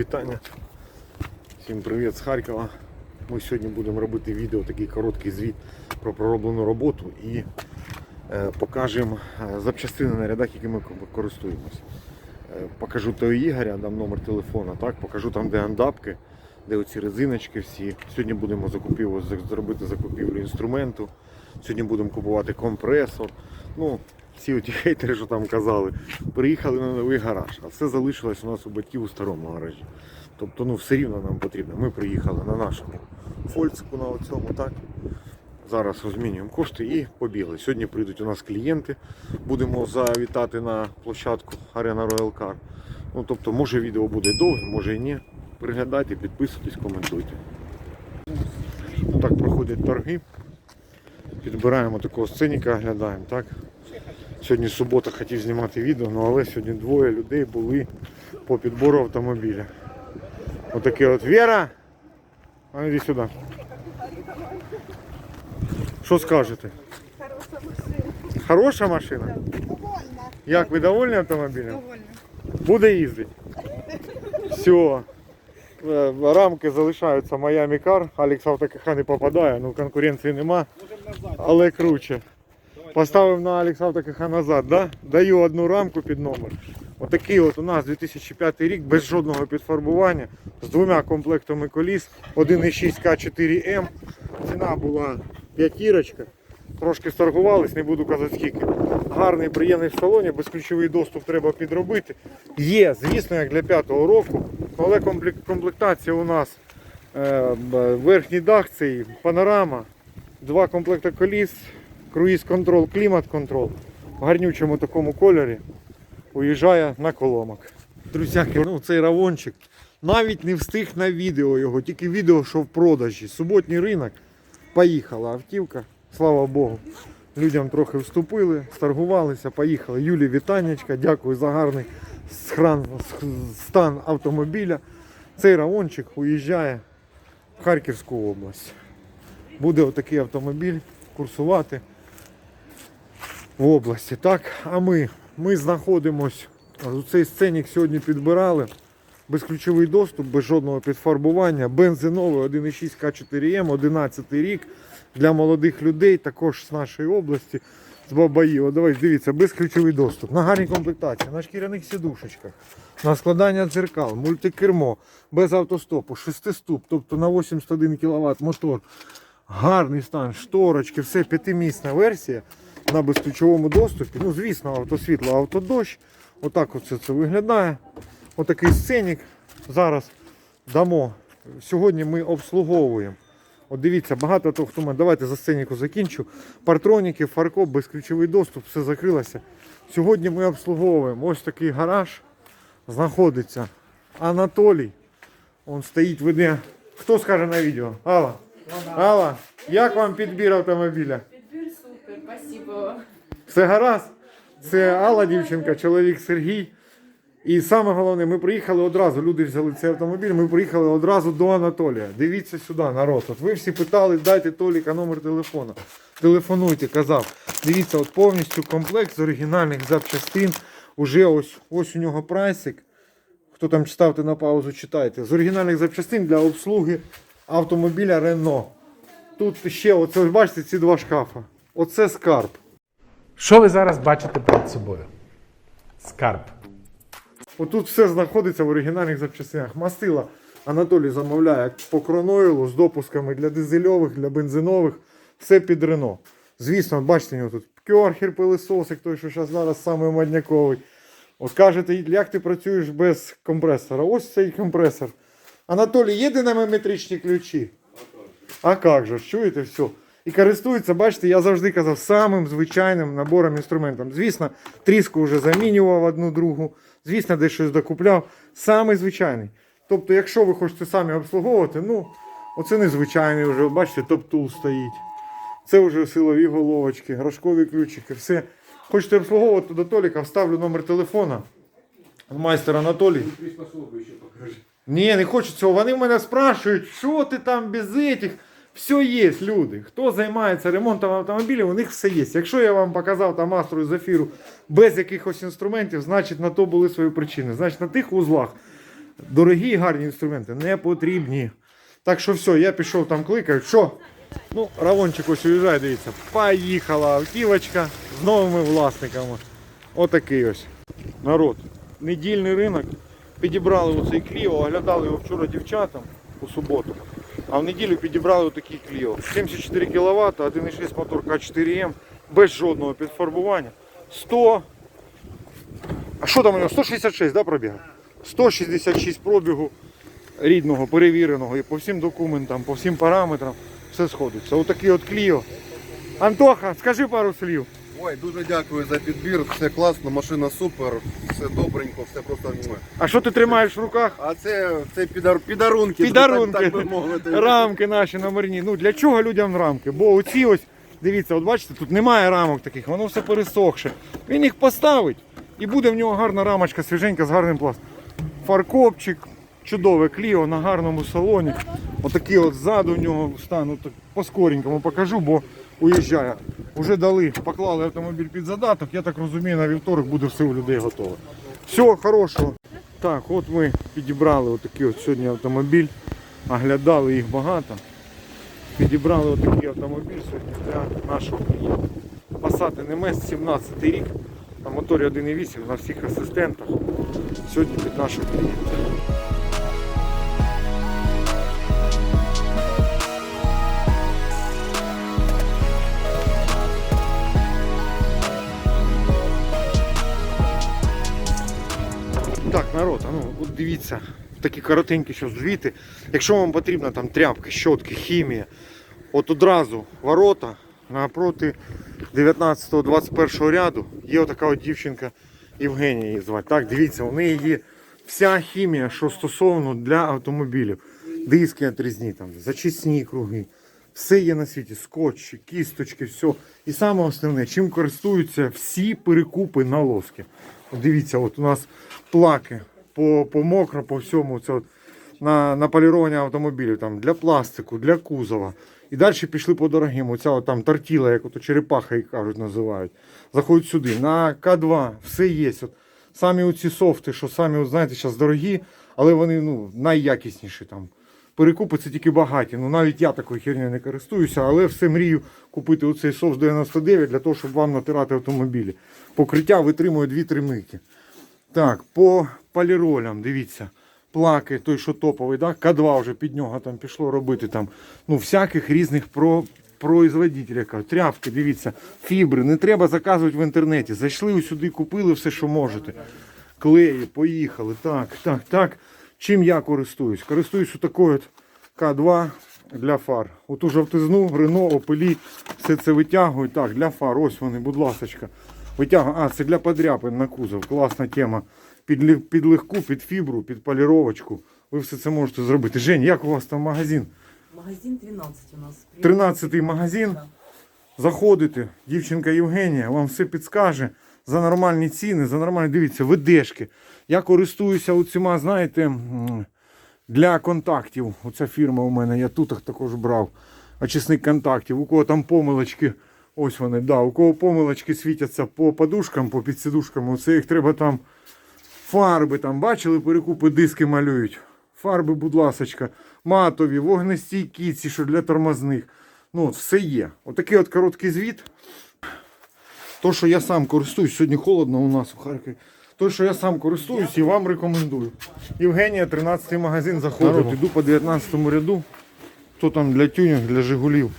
вітання. Всім привіт з Харкова. Ми сьогодні будемо робити відео, такий короткий звіт про пророблену роботу і е, покажемо е, запчастини на рядах, якими ми користуємось. Е, покажу той Ігоря, дам номер телефона, так, покажу там, де андапки, де оці резиночки всі. Сьогодні будемо закупів, зробити закупівлю інструменту. Сьогодні будемо купувати компресор. Ну, всі ті хейтери, що там казали, приїхали на новий гараж, а все залишилось у нас у батьків у старому гаражі. Тобто ну, все рівно нам потрібно. Ми приїхали на нашому фольцику на оцьому, так? Зараз розмінюємо кошти і побігли. Сьогодні прийдуть у нас клієнти. Будемо завітати на площадку Arena Royal Car. Ну, тобто, може відео буде довге, може і ні. Приглядайте, підписуйтесь, коментуйте. Ну, так проходять торги. Підбираємо такого сценіка, оглядаємо, так? Сьогодні субота хотів знімати відео, ну, але сьогодні двоє людей були по підбору автомобіля. Отаке от Вера. А ну, іди сюди. Що скажете? Хороша машина. Хороша машина? Довольна. Як ви довольні автомобілем? Довольна. Буде їздити. Все. Рамки залишаються Miami Car. Алекс АвтоКХ не попадає, ну конкуренції нема. Але круче. Поставив на Алекс АвтоКХ назад, да? даю одну рамку під номер. Отакий от у нас 2005 рік без жодного підфарбування з двома комплектами коліс 1,6 К4М. Ціна була п'ятірочка. Трошки сторгувались, не буду казати скільки. Гарний, приємний в салоні, безключовий доступ треба підробити. Є, звісно, як для п'ятого року, але комплектація у нас е, верхній дах цей панорама, два комплекти коліс, круїз контрол, клімат контрол в гарнючому такому кольорі. Уїжджає на коломок. Друзяки, ну цей равончик навіть не встиг на відео його, тільки відео, що в продажі. Суботній ринок. Поїхала автівка, слава Богу. Людям трохи вступили, сторгувалися, поїхали. Юлі, вітаннячка, дякую за гарний схран, стан автомобіля. Цей равончик уїжджає в Харківську область. Буде отакий автомобіль курсувати в області. Так, а ми, ми знаходимось, цей сценік сьогодні підбирали. Безключовий доступ, без жодного підфарбування, бензиновий 1,6 К4М, 11 рік для молодих людей, також з нашої області, з Бабаїва. Давай, дивіться, безключовий доступ. На гарній комплектації, на шкіряних сідушечках, на складання дзеркал, мультикермо, без автостопу, шестиступ, тобто на 81 кВт мотор. Гарний стан, шторочки, все п'ятимісна версія на безключовому доступі. Ну, звісно, автосвітло, автодощ. Отак оце це виглядає. Отакий сценік. Зараз дамо. Сьогодні ми обслуговуємо. От дивіться, багато того, хто мене. Давайте за сценіку закінчу. Партроніки, фаркоп, безключовий доступ, все закрилося. Сьогодні ми обслуговуємо. Ось такий гараж знаходиться. Анатолій. Он стоїть, веде. Хто скаже на відео? Алла. Алла, як вам підбір автомобіля? Спасибо. Все гаразд. Це Алла дівчинка, чоловік Сергій. І саме головне, ми приїхали одразу. Люди взяли цей автомобіль. Ми приїхали одразу до Анатолія. Дивіться сюди, народ. От ви всі питали, дайте Толіка номер телефона. Телефонуйте, казав. Дивіться, от повністю комплект з оригінальних запчастин. Уже ось ось у нього прайсик. Хто там ставте на паузу, читайте. З оригінальних запчастин для обслуги автомобіля Рено. Тут ще, оце, бачите, ці два шкафа. Оце скарб. Що ви зараз бачите перед собою? Скарб. Отут все знаходиться в оригінальних запчастинах. Мастила Анатолій замовляє по кроноїлу з допусками для дизельових, для бензинових. Все під Рено. Звісно, бачите, у нього тут кьорхер пилисосик, той, що зараз зараз самий модняковий. От кажете, як ти працюєш без компресора? Ось цей компресор. Анатолій, є динамометричні ключі? А як же, чуєте все? І користується, бачите, я завжди казав, самим звичайним набором інструментів. Звісно, тріску вже замінював одну другу, звісно, десь щось докупляв. Самий звичайний. Тобто, якщо ви хочете самі обслуговувати, ну, оце незвичайний вже, бачите, топ-тул стоїть. Це вже силові головочки, рожкові ключики, все. Хочете обслуговувати до Толіка, вставлю номер телефона. Майстер Анатолій. Ні, не хочу цього. Вони в мене спрашують, що ти там без этих. Все є, люди. Хто займається ремонтом автомобілів, у них все є. Якщо я вам показав там Астру з ефіру без якихось інструментів, значить на то були свої причини. Значить на тих узлах Дорогі і гарні інструменти не потрібні. Так що все, я пішов там кликаю. Що? Ну, Равончик ось уїжджає, дивіться. Поїхала автівочка з новими власниками. Отакий ось. Народ. Недільний ринок. Підібрали оцей Кліо, оглядали його вчора дівчатам у суботу. А в неділю підібрали отакий Кліо. 74 кВт, 1,6 мотор К4М, без жодного підфарбування. 100. А що там у нього? 166, да, пробіга? 166 пробігу рідного, перевіреного і по всім документам, по всім параметрам все сходиться. Отакий от Кліо. Антоха, скажи пару слів. Ой, дуже дякую за підбір. Все класно, машина супер, все добренько, все просто А що ти тримаєш в руках? А це, це підар, підарунки, Підарунки. Так, так би мовити. Рамки наші номерні. Ну для чого людям рамки? Бо оці ось, дивіться, от бачите, тут немає рамок таких, воно все пересохше. Він їх поставить і буде в нього гарна рамочка, свіженька з гарним пластом. Фаркопчик, чудове кліо на гарному салоні. Отакий от ззаду в нього стан, от по-скоренькому покажу, бо уїжджає. Уже дали, поклали автомобіль під задаток. Я так розумію, на вівторок буде все у людей готове. Все, хорошого. Так, от ми підібрали отакий от сьогодні автомобіль. Оглядали їх багато. Підібрали отакий автомобіль сьогодні для нашого клієнта. Passat NMS 17 рік. На моторі 1.8 на всіх асистентах. Сьогодні під нашого клієнта. Так, народ, а ну от дивіться, такі коротенькі що звіти. Якщо вам потрібна там тряпки, щотки, хімія, от одразу ворота напроти 19-21 ряду є отака от дівчинка Євгенія її звати. Так, дивіться, у неї є вся хімія, що стосовно для автомобілів. Диски отрізні, там, зачисні круги. Все є на світі, скотчі, кісточки, все. І саме основне, чим користуються всі перекупи на лоски. От дивіться, от у нас плаки по, по мокро, по всьому. Це от на, на полірування автомобілів там, для пластику, для кузова. І далі пішли по дорогим. Оця от там тортіла, як ото черепаха, їх кажуть, називають. Заходять сюди. На К2 все є. От самі оці софти, що самі, от, знаєте, зараз дорогі, але вони ну, найякісніші там. Перекупи це тільки багаті. Ну навіть я такою хернею не користуюся, але все мрію купити оцей софт 99 для того, щоб вам натирати автомобілі. Покриття витримує 2-3 мики. Так, по поліролям, дивіться. Плаки, той, що топовий, да? К2 вже під нього там пішло робити там. Ну, всяких різних про, производителів. кажуть. Тряпки, дивіться, фібри. Не треба заказувати в інтернеті. Зайшли сюди, купили все, що можете. Клеї, поїхали. Так, так, так. Чим я користуюсь? Користуюсь такою от К2 для фар. Оту жовтизну, Рено, Опелі, все це витягую. Так, для фар. Ось вони, будь ласочка. Витягую. А, це для подряпин на кузов. Класна тема. Під, під легку, під фібру, під поліровочку. Ви все це можете зробити. Жень, як у вас там магазин? Магазин 12 у нас. 13-й магазин. Заходите, дівчинка Євгенія вам все підскаже за нормальні ціни, за нормальні, дивіться, видешки. Я користуюся оціма, знаєте, для контактів. Оця фірма у мене, я тут також брав. Очисник контактів. У кого там помилочки, ось вони, да, у кого помилочки світяться по подушкам, по підсидушкам, оце їх треба там фарби там, бачили, перекупи диски малюють. Фарби, будь ласочка, матові, вогнестійкі, ці, що для тормозних. Ну, от все є. Отакий от короткий звіт. То, що я сам користуюсь, сьогодні холодно у нас у Харкові. То, що я сам користуюсь і вам рекомендую. Євгенія, 13 магазин, заходимо. Іду по 19 ряду. Хто там для тюнінг, для Жигулів.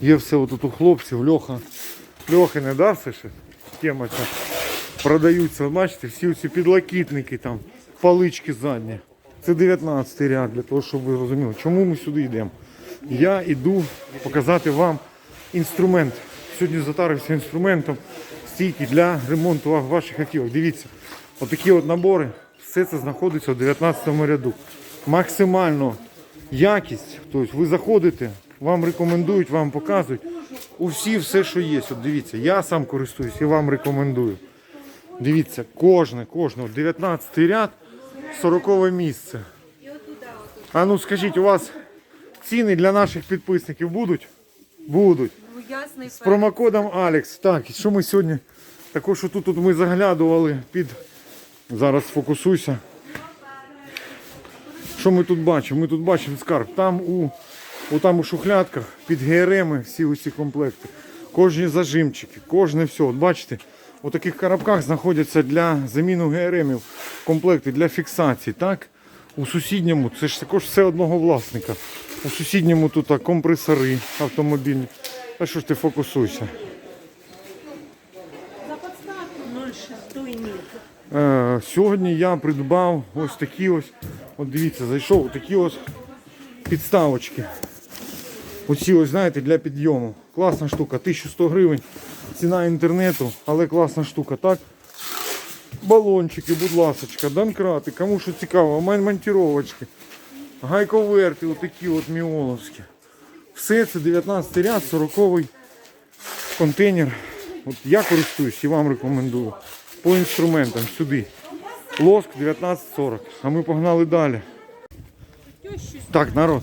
Є все отут у хлопців, Льоха. Льохи не дався ще. Тема ця. Продаються, бачите, всі ці підлокітники там, палички задні. Це 19 ряд, для того, щоб ви розуміли, чому ми сюди йдемо. Я йду показати вам інструмент. Сьогодні затарився інструментом стійки для ремонту ваших автівок. Дивіться, отакі от набори, все це знаходиться у 19 ряду. Максимально якість, тобто ви заходите, вам рекомендують, вам показують. У всі все, що є. От дивіться, я сам користуюсь і вам рекомендую. Дивіться, кожне, кожне, от 19 ряд, 40 місце. А ну скажіть, у вас ціни для наших підписників будуть? Будуть. Ясний З промокодом Алекс. Так, і що ми сьогодні? Також що тут, тут ми заглядували під. Зараз сфокусуйся. Що ми тут бачимо? Ми тут бачимо скарб. Там у, у, там у шухлядках під ГРМ всі усі комплекти. Кожні зажимчики, кожне все. От бачите, у таких коробках знаходяться для заміну ГРМів комплекти для фіксації. Так? У сусідньому, це ж також все одного власника. У сусідньому тут компресори автомобільні. А що ж ти фокусуйся? Е, сьогодні я придбав ось такі ось, от дивіться, зайшов такі ось підставочки. Оці ось, знаєте, для підйому. Класна штука, 1100 гривень. Ціна інтернету, але класна штука, так? Балончики, будь ласочка, донкрати, кому що цікаво, мон- монтировочки, гайковерти, отакі от міоловські. Все це 19 ряд, 40 контейнер. От я користуюсь і вам рекомендую. По інструментам сюди. Лоск 1940. А ми погнали далі. Так, народ.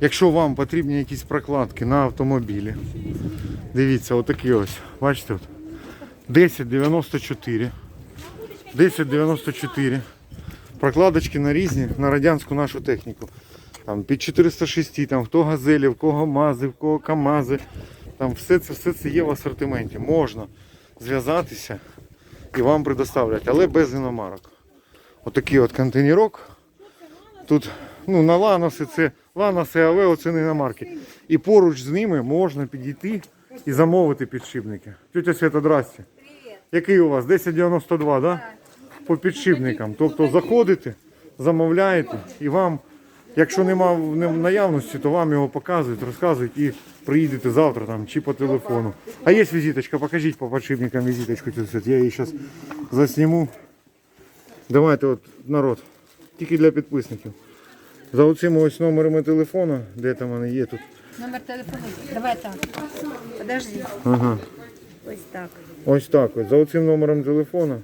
Якщо вам потрібні якісь прокладки на автомобілі, дивіться, отакі ось. Бачите? От. 1094. 1094. Прокладочки на різні, на радянську нашу техніку. Там під 406, там хто газелі, в кого мази, в кого камази. Там все це, все це є в асортименті. Можна зв'язатися і вам предоставлять, але без іномарок. Отакий от контейнерок. Тут ну, на ланоси це ланоси, але оце не іномарки. І поруч з ними можна підійти і замовити підшипники. Тетя Свята, здрасте. Який у вас? 1092, да? По підшипникам. Тобто заходите, замовляєте і вам, якщо нема в наявності, то вам його показують, розказують і приїдете завтра там чи по телефону. А є візиточка, покажіть по підшипникам візиточку. Я її зараз засніму. Давайте от народ. Тільки для підписників. За оцими ось номерами телефону, де там вони є тут. Номер телефону. Давай так. Подожди. Ага. Ось так. Ось так ось. За оцим номером телефона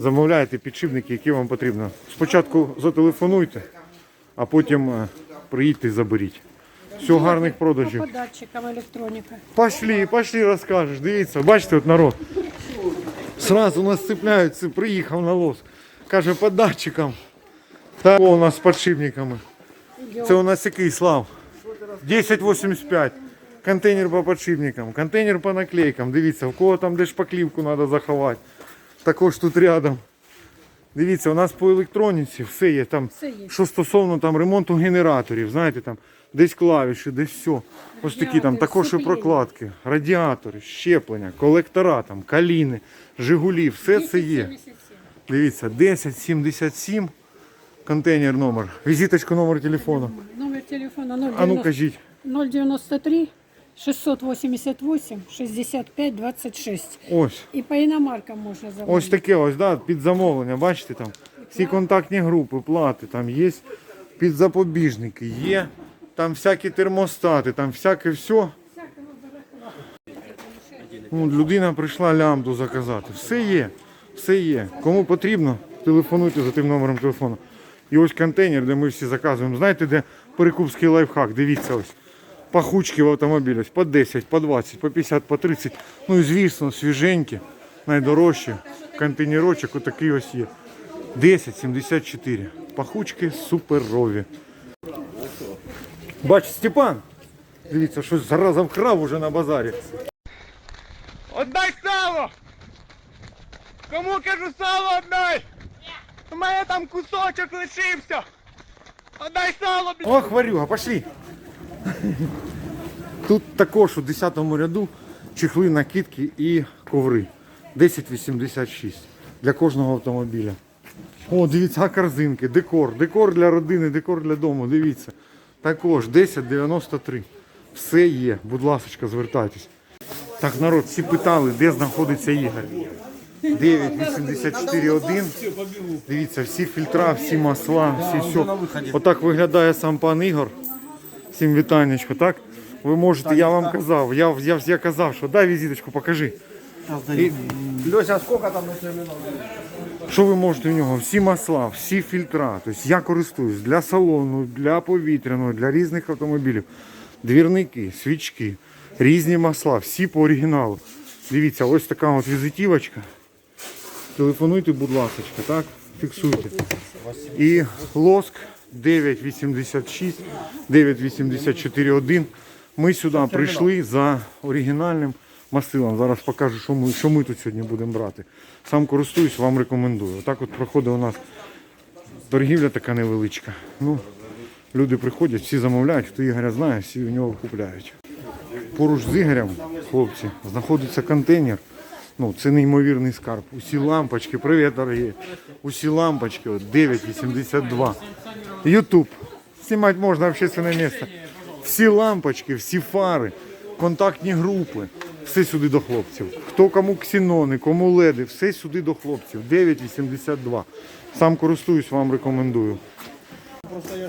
замовляйте підшипники, які вам потрібно. Спочатку зателефонуйте, а потім е, приїдьте і заберіть. Всього гарних продажів. По датчикам електроніка. Пошли, пошли розкажеш. Дивіться, бачите, от народ. Сразу нас цепляються, приїхав на лос. Каже, по датчикам. Та у нас з підшипниками. Це у нас який слав? 1085. Контейнер по підшипникам, контейнер по наклейкам. Дивіться, в кого там де шпаклівку треба заховати. Також тут рядом. Дивіться, у нас по електроніці все є там, Все є. що стосовно там ремонту генераторів, знаєте, там десь клавіші, десь все. Ось такі там Радіатори, також і прокладки, радіатори, щеплення, колектора, там, каліни, Жигулі, все це є. Дивіться, 1077 контейнер номер. Візиточку номер телефону. Номер телефона А ну кажіть. 093 688 65 26. Ось. І по іномаркам можна замовити. Ось таке ось, да, під замовлення, бачите там. Всі контактні групи, плати, там є підзапобіжники, є там всякі термостати, там всяке все. Ну, людина прийшла лямбду заказати. Все є, все є. Кому потрібно, телефонуйте за тим номером телефону. І ось контейнер, де ми всі заказуємо. Знаєте, де перекупський лайфхак? Дивіться ось. Пахучки в автомобілі, по 10, по 20, по 50, по 30. Ну і звісно, свіженькі, найдорожчі. Контейнерочок отакий ось є. 10,74. Пахучки суперові. Бач, Степан. Дивіться, щось зараза вкрав уже на базарі. Отдай сало! Кому кажу сало отдай? У мене там кусочок лишився. Отдай сало, блядь! Ох, варюга, пошли. Тут також у 10 ряду чехли, накидки і коври. 10,86 для кожного автомобіля. О, дивіться, корзинки, декор, декор для родини, декор для дому. Дивіться. Також 10,93. Все є. Будь ласка, звертайтесь. Так, народ, всі питали, де знаходиться Ігор. 9,84,1. Дивіться, всі фільтра, всі масла, всі все. Отак виглядає сам пан Ігор. Всім вітанечко, так? Ви можете, я вам казав, я, я, я казав, що дай візиточку, покажи. І, Льося, сколько там на що ви можете в нього? Всі масла, всі фільтра. Тобто я користуюсь для салону, для повітряного, для різних автомобілів. Двірники, свічки, різні масла, всі по оригіналу. Дивіться, ось така от візитівочка. Телефонуйте, будь ласка, так? Фіксуйте. І лоск 986, 984.1. Ми сюди прийшли за оригінальним мастилом. Зараз покажу, що ми, що ми тут сьогодні будемо брати. Сам користуюсь, вам рекомендую. Отак от проходить у нас торгівля така невеличка. Ну, люди приходять, всі замовляють, хто Ігоря знає, всі у нього купляють. Поруч з Ігорем, хлопці, знаходиться контейнер. Ну, це неймовірний скарб. Усі лампочки, привіт, дорогі. Усі лампочки, 9,82. Ютуб. Знімати можна общественне місце. Всі лампочки, всі фари, контактні групи. Все сюди до хлопців. Хто кому ксенони, кому леди, все сюди до хлопців. 9,82. Сам користуюсь, вам рекомендую.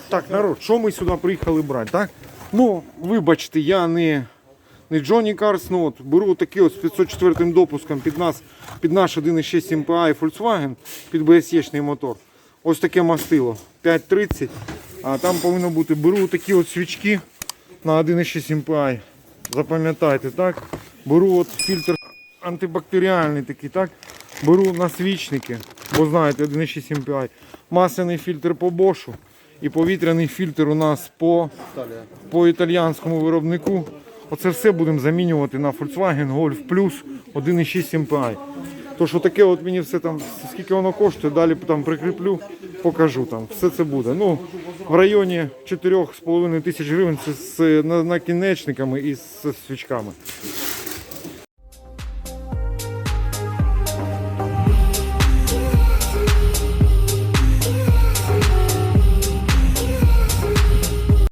Так, народ, що ми сюди приїхали брати, так? Ну, вибачте, я не, не Джонні Карс, ну от, беру такий от з 504 допуском під нас, під наш 1.6 MPI Volkswagen, під BSE-шний мотор. Ось таке мастило, 5.30, а там повинно бути, беру такі от свічки на 1.6 MPI, запам'ятайте, так? Беру от фільтр антибактеріальний такий, так? Беру насвічники, бо знаєте, 1.6 MPI, масляний фільтр по Бошу і повітряний фільтр у нас по, по італіянському виробнику. Оце все будемо замінювати на Volkswagen Golf Plus 1.6 MPI. То що таке от мені все там, скільки воно коштує, далі там прикріплю, покажу там. Все це буде. Ну, в районі 4,5 тисяч гривень це з накінечниками і з свічками.